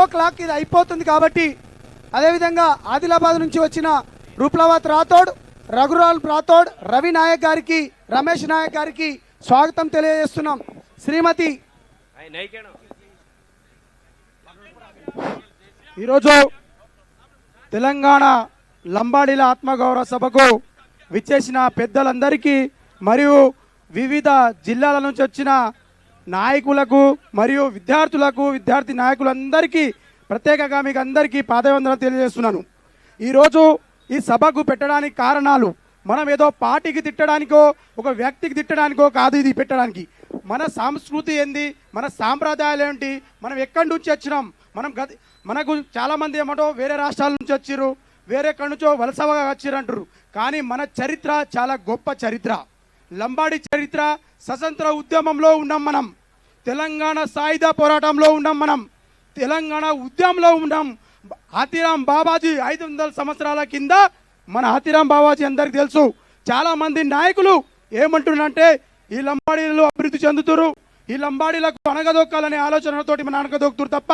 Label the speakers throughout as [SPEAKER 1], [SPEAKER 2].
[SPEAKER 1] ఓ clock ఇది అయిపోతుంది కాబట్టి అదేవిధంగా ఆదిలాబాద్ నుంచి వచ్చిన రూప్లవాత్ రాథోడ్ రఘురాల్ రాథోడ్ రవి నాయక్ గారికి రమేష్ నాయక్ గారికి స్వాగతం తెలియజేస్తున్నాం. శ్రీమతి ఈరోజు తెలంగాణ లంబాడీల ఆత్మగౌరవ సభకు విచ్చేసిన పెద్దలందరికీ మరియు వివిధ జిల్లాల నుంచి వచ్చిన నాయకులకు మరియు విద్యార్థులకు విద్యార్థి నాయకులందరికీ ప్రత్యేకంగా మీకు అందరికీ పాదవందనం తెలియజేస్తున్నాను. ఈరోజు ఈ సభకు పెట్టడానికి కారణాలు మనం ఏదో పార్టీకి తిట్టడానికో ఒక వ్యక్తికి తిట్టడానికో కాదు ఇది పెట్టడానికి. మన సంస్కృతి ఏంది? మన సాంప్రదాయాలు ఏంటి? మనం ఎక్కడి నుంచి వచ్చినాం? మనం గది మనకు చాలామంది ఏమంటో వేరే రాష్ట్రాల నుంచి వచ్చిర్రు వేరే ఎక్కడి నుంచో వలసగా వచ్చిర్రు అంటారు కానీ మన చరిత్ర చాలా గొప్ప చరిత్ర. లంబాడి చరిత్ర స్వతంత్ర ఉద్యమంలో ఉన్నాం మనం. తెలంగాణ సాయుధ పోరాటంలో ఉన్నాం మనం. తెలంగాణ ఉద్యమంలో ఉన్నాం. హాతీరాం బాబాజీ ఐదు వందల సంవత్సరాల కింద మన హాతీరాం బాబాజీ అందరికి తెలుసు. చాలా మంది నాయకులు ఏమంటున్నారంటే ఈ లంబాడీలు అభివృద్ధి చెందుతురు. ఈ లంబాడీలకు అనగదొక్కాలనే ఆలోచనతోటి మన అనగదొక్కుతురు తప్ప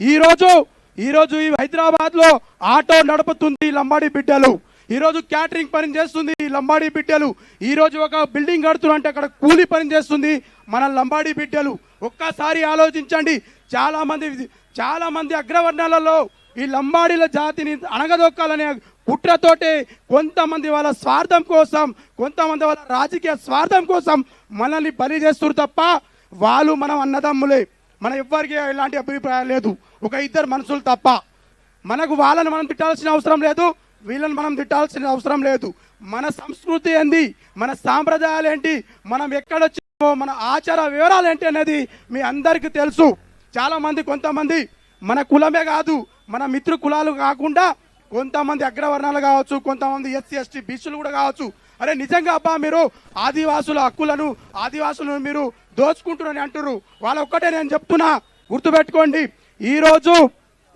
[SPEAKER 1] ఈరోజు ఈరోజు ఈ హైదరాబాద్లో ఆటో నడుపుతుంది ఈ లంబాడీ బిడ్డలు. ఈరోజు క్యాటరింగ్ పని చేస్తుంది లంబాడీ బిడ్డలు. ఈరోజు ఒక బిల్డింగ్ కడుతున్నంటే అక్కడ కూలి పని చేస్తుంది మన లంబాడీ బిడ్డలు. ఒక్కసారి ఆలోచించండి. చాలామంది చాలామంది అగ్రవర్ణాలలో ఈ లంబాడీల జాతిని అణగదొక్కాలనే కుట్రతోటే కొంతమంది వాళ్ళ స్వార్థం కోసం కొంతమంది వాళ్ళ రాజకీయ స్వార్థం కోసం మనల్ని బలి చేస్తారు తప్ప వాళ్ళు మనం అన్నదమ్ములే. మన ఎవ్వరికి ఎలాంటి అభిప్రాయం లేదు. ఒక ఇద్దరు మనుషులు తప్ప. మనకు వాళ్ళని మనం తిట్టాల్సిన అవసరం లేదు. వీళ్ళని మనం తిట్టాల్సిన అవసరం లేదు. మన సంస్కృతి ఏంది? మన సాంప్రదాయాలు ఏంటి? మనం ఎక్కడొచ్చామో మన ఆచార వివరాలు ఏంటి అనేది మీ అందరికీ తెలుసు. చాలామంది కొంతమంది మన కులమే కాదు మన మిత్రు కులాలు కాకుండా కొంతమంది అగ్రవర్ణాలు కావచ్చు కొంతమంది ఎస్సీ ఎస్టీ బీసీలు కూడా కావచ్చు. అరే నిజంగా అబ్బా మీరు ఆదివాసుల హక్కులను ఆదివాసులను మీరు దోచుకుంటున్నారని అంటున్నారు వాళ్ళ ఒక్కటే నేను చెప్తున్నా గుర్తుపెట్టుకోండి. ఈరోజు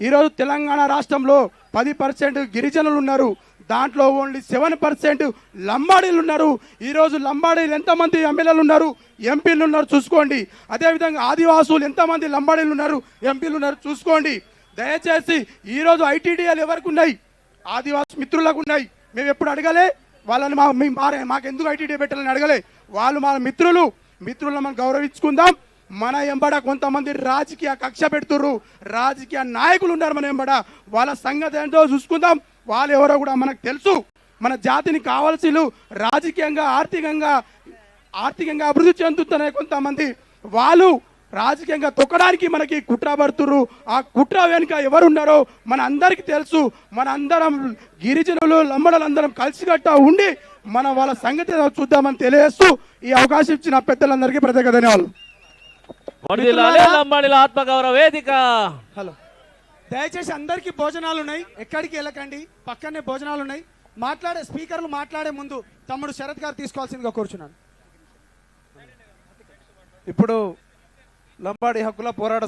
[SPEAKER 1] ఈరోజు తెలంగాణ రాష్ట్రంలో పది పర్సెంట్ గిరిజనులు ఉన్నారు. దాంట్లో ఓన్లీ సెవెన్ పర్సెంట్ లంబాడీలు ఉన్నారు. ఈరోజు లంబాడీలు ఎంతమంది ఎమ్మెల్యేలు ఉన్నారు? ఎంపీలు ఉన్నారు చూసుకోండి. అదేవిధంగా ఆదివాసులు ఎంతమంది లంబాడీలు ఉన్నారు? ఎంపీలు ఉన్నారు చూసుకోండి. దయచేసి ఈరోజు ఐటీడీఎల్ ఎవరికి ఉన్నాయి? ఆదివాసి మిత్రులకు ఉన్నాయి. మేము ఎప్పుడు అడగలే? వాళ్ళని మా మా- మాకు ఎందుకు ఐటీడీ పెట్టాలని అడగలే? వాళ్ళు మా మిత్రులు. మిత్రులను మనం గౌరవించుకుందాం. మన ఎంబడ కొంతమంది రాజకీయ కక్ష పెడుతుర్రు. రాజకీయ నాయకులు ఉన్నారు మన ఎంబడ. వాళ్ళ సంగతి ఏంటో చూసుకుందాం. వాళ్ళు ఎవరో కూడా మనకు తెలుసు. మన జాతిని కావాల్సిన రాజకీయంగా ఆర్థికంగా ఆర్థికంగా అభివృద్ధి చెందుతున్నాయి కొంతమంది. వాళ్ళు రాజకీయంగా తొక్కడానికి మనకి కుట్ర పడుతుర్రు. ఆ కుట్ర వెనుక ఎవరున్నారో మన అందరికీ తెలుసు. మన అందరం గిరిజనులు లంబడలందరం కలిసికట్ట ఉండి మన వాళ్ళ సంగతి చూద్దామని తెలియజేస్తూ ఈ అవకాశం ఇచ్చిన పెద్దలందరికీ ప్రత్యేక ధన్యవాదాలు.
[SPEAKER 2] లంబాడీల ఆత్మగౌరవ వేదిక.
[SPEAKER 1] హలో. దయచేసి అందరికీ భోజనాలు ఉన్నాయి. ఎక్కడికి వెళ్ళకండి. పక్కనే భోజనాలు ఉన్నాయి. మాట్లాడే స్పీకర్లు మాట్లాడే ముందు తమ్ముడు శరత్ గారు తీసుకోవాల్సిందిగా కూర్చున్నాను.
[SPEAKER 3] ఇప్పుడు లంబాడి హక్కుల పోరాట